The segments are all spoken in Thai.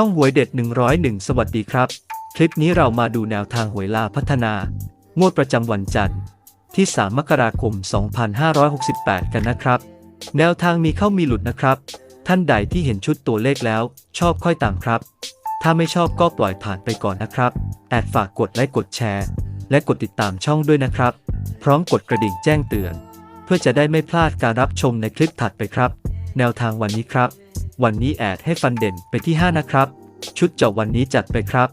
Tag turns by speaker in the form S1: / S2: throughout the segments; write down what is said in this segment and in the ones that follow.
S1: ช่องหวยเด็ด 101 สวัสดีครับ คลิปนี้เรามาดูแนวทางหวยลาพัฒนางวดประจำวันจันทร์ที่ 3 มกราคม 2568 กันนะครับ แนวทางมีเข้ามีหลุดนะครับ ท่านใดที่เห็นชุดตัวเลขแล้ว ชอบค่อยตามครับ ถ้าไม่ชอบก็ปล่อยผ่านไปก่อนนะครับแอดฝากกดไลค์กดแชร์ และกดติดตามช่องด้วยนะครับ พร้อมกดกระดิ่งแจ้งเตือน เพื่อจะได้ไม่พลาดการรับชมในคลิปถัดไปครับ แนวทางวันนี้ครับ วันนี้แอดให้ฟันเด่นไปที่ 5 นะครับ ชุดเจาะวันนี้จัดไปครับ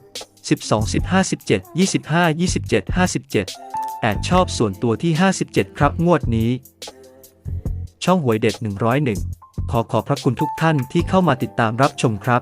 S1: 12 15 17 25 27 57 แอดชอบส่วนตัวที่ 57 ครับงวดนี้ ช่องหวยเด็ด 101 ขอขอบพระคุณทุกท่านที่เข้ามาติดตามรับชมครับ